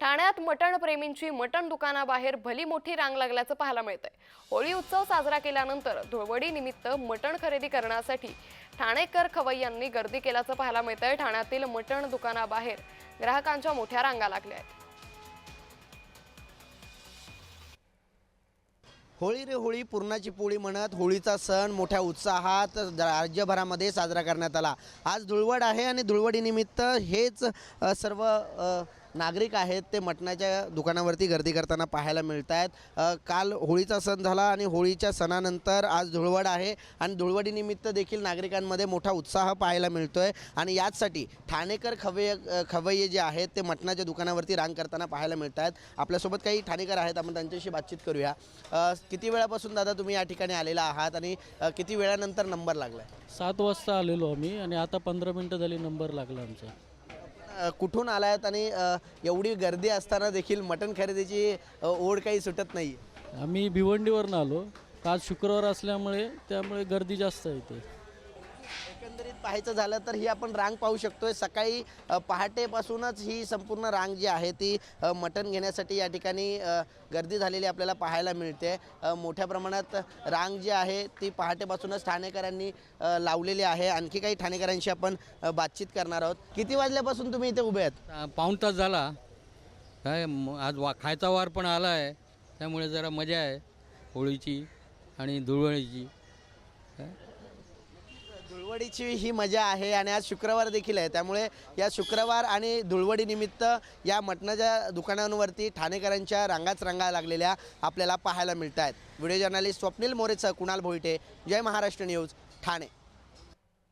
ठाण्यात मटण प्रेमींची मटण दुकानाबाहेर भली मोठी रांग लागल्याचं पाहायला मिळतंय. होळी उत्सव साजरा केल्यानंतर धुळवडीनिमित्त मटण खरेदी करण्यासाठी ठाणेकर खवय्यांनी गर्दी केल्याचं पाहायला मिळतंय. ठाण्यातील मटण दुकानाबाहेर ग्राहकांच्या मोठ्या रांगा लागल्या आहेत. होळी रे होळी पूर्णाची पोळी म्हणत होळीचा सण मोठ्या उत्साहात राज्यभरामध्ये साजरा करण्यात आला. आज धुळवड आहे आणि धुळवडीनिमित्त हेच सर्व नागरिक आहेत ते मटणाच्या दुकानावरती गर्दी करताना पाहायला मिळत आहेत काल होळीचा सण झाला आणि होळीच्या सणानंतर आज धुळवड आहे आणि धुळवडीनिमित्त देखील नागरिकांमध्ये मोठा उत्साह पाहायला मिळतो आहे आणि याचसाठी ठाणेकर खवय खवय्ये जे आहेत ते मटणाच्या दुकानावरती रांग करताना पाहायला मिळत आहेत आपल्यासोबत काही ठाणेकर आहेत आपण त्यांच्याशी बातचीत करूया. किती वेळापासून दादा तुम्ही या ठिकाणी आलेला आहात आणि किती वेळानंतर नंबर लागला सात वाजता आलेलो आम्ही आणि आता पंधरा मिनटं झाली नंबर लागला आमचा. कुठून आलायत आणि एवढी गर्दी असताना देखील मटण खरेदीची ओढ काही सुटत नाही? आम्ही भिवंडीवरनं आलो. आज शुक्रवार असल्यामुळे त्यामुळे गर्दी जास्त येते एकंदरीत पाहायचं झालं तर ही आपण रांग पाहू शकतोय. सकाळी पहाटेपासूनच ही संपूर्ण रांग जी आहे ती मटण घेण्यासाठी या ठिकाणी गर्दी झालेली आपल्याला पाहायला मिळते. मोठ्या प्रमाणात रांग जी आहे ती पहाटेपासूनच ठाणेकरांनी लावलेली आहे. आणखी काही ठाणेकरांशी आपण बातचीत करणार आहोत. किती वाजल्यापासून तुम्ही इथे उभे आहेत? पाऊण तास झाला. काय आज वा खायचा वार पण आला आहे त्यामुळे जरा मजा आहे. होळीची आणि धुळवळीची. काय? धुळवडीची ही मजा आहे आणि आज शुक्रवार देखील आहे. त्यामुळे या शुक्रवार आणि धुळवडीनिमित्त या मटणाच्या दुकानांवरती ठाणेकरांच्या रांगाच रांगा लागलेल्या आपल्याला पाहायला मिळत आहेत व्हिडिओ जर्नलिस्ट स्वप्नील मोरेचं कुणाल भोईटे जय महाराष्ट्र न्यूज ठाणे.